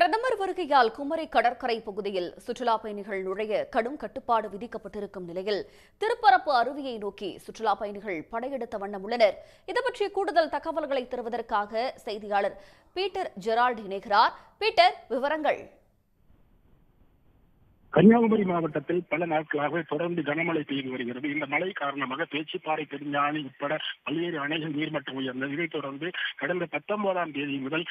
பிரதமர் வருகையால் குமரி கடற்கரை பகுதியில் சுற்றுலா பயணிகள் நுழைய கடும் கட்டுப்பாடு விதிக்கப்பட்டிருக்கும் நிலையில் திருப்பரப்பு அருவியை நோக்கி சுற்றுலா பயணிகள் படையெடுத்த வண்ணம் உள்ளனர். இது பற்றிய கூடுதல் தகவல்களை தருவதற்காக செய்தியாளர் பீட்டர் ஜெரால்ட் இணைகிறார். பீட்டர் விவரங்கள். கன்னியாகுமரி மாவட்டத்தில் பல நாட்களாக தொடர்ந்து கனமழை பெய்து வருகிறது. இந்த மழை காரணமாக பேச்சிப்பாறை பெருஞ்சாணி உட்பட பல்வேறு அணைகள் நீர்மட்டம் உயர்ந்தது. இதைத் தொடர்ந்து கடந்த பத்தொன்பதாம் தேதி முதல்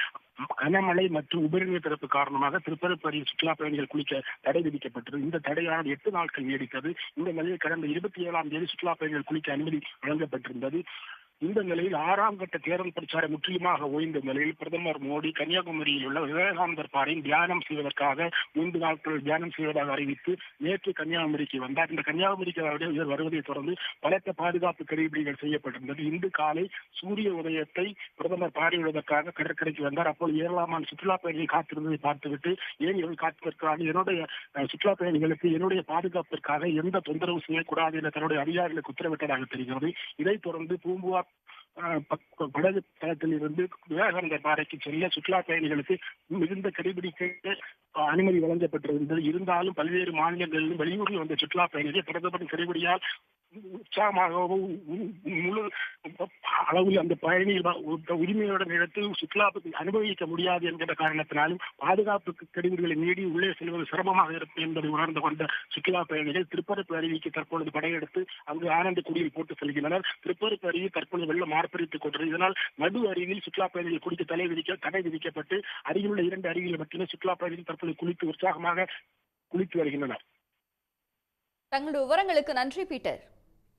கனமழை மற்றும் உபரிநீர் திறப்பு காரணமாக திருப்பரப்பரி சுற்றுலா பயணிகள் குளிக்க தடை விதிக்கப்பட்டது. இந்த தடையானது எட்டு நாட்கள் நீடித்தது. இந்த நிலையில் கடந்த இருபத்தி ஏழாம் தேதி சுற்றுலா பயணிகள் குளிக்க அனுமதி வழங்கப்பட்டிருந்தது. இந்த நிலையில் ஆறாம் கட்ட தேர்தல் பிரச்சாரம் முற்றிலுமாக ஓய்ந்த நிலையில் பிரதமர் மோடி கன்னியாகுமரியில் உள்ள விவேகானந்தர் பாறையில் தியானம் செய்வதற்காக மூன்று நாட்கள் தியானம் செய்வதாக அறிவித்து நேற்று கன்னியாகுமரிக்கு வந்தார். இந்த கன்னியாகுமரிக்கு அவருடைய இவர் வருவதை தொடர்ந்து பலத்த பாதுகாப்பு கடைபிடிகள் செய்யப்பட்டிருந்தது. இன்று காலை சூரிய உதயத்தை பிரதமர் பார்வையிடுவதற்காக கடற்கரைக்கு வந்தார். அப்போது ஏராளமான சுற்றுலா பயணிகள் காத்திருந்ததை பார்த்துவிட்டு ஏன் இவர்கள் காத்திருக்கிறார்கள்? என்னுடைய அஹ், சுற்றுலா பயணிகளுக்கு என்னுடைய பாதுகாப்பிற்காக எந்த தொந்தரவு செய்யக்கூடாது என தன்னுடைய அதிகாரிகளுக்கு உத்தரவிட்டதாக தெரிகிறது. இதைத் தொடர்ந்து பூம்புவார் படகு தளத்தில் இருந்து விவேகானந்த பாறைக்கு செல்ல சுற்றுலா பயணிகளுக்கு மிகுந்த கடைபிடிக்க அனுமதி வழங்கப்பட்டிருந்தது. இருந்தாலும் பல்வேறு மாநிலங்களிலும் வெளியூரில் வந்த சுற்றுலா பயணிகள் பிரதமரின் கடைபிடியால் உற்சாகமாகவும் முழு அளவில் அந்த பயணிகள் உரிமையோட இடத்தில் சுற்றுலா அனுபவிக்க முடியாது என்கிற காரணத்தினாலும் பாதுகாப்பு கருவிகளை மீறி உள்ளே செல்வது சிரமமாக இருக்கும் என்பதை உணர்ந்து கொண்ட சுற்றுலா பயணிகள் திருப்பரப்பு அருவிக்கு தற்பொழுது படையெடுத்து அங்கு ஆனந்த குடியில் போட்டு செல்கின்றனர். திருப்பரப்பு அருவி தற்பொழுது வெள்ளம் ஆர்ப்பரித்துக் கொண்டது இதனால் நடு அருவியில் சுற்றுலா பயணிகள் குளிக்க தலை விதிக்க தடை விதிக்கப்பட்டு அருகிலுள்ள இரண்டு அருவியில் மட்டுமே சுற்றுலா பயணிகள் தற்போது குளித்து உற்சாகமாக குளித்து வருகின்றனர். தங்களுடைய விவரங்களுக்கு நன்றி பீட்டர்.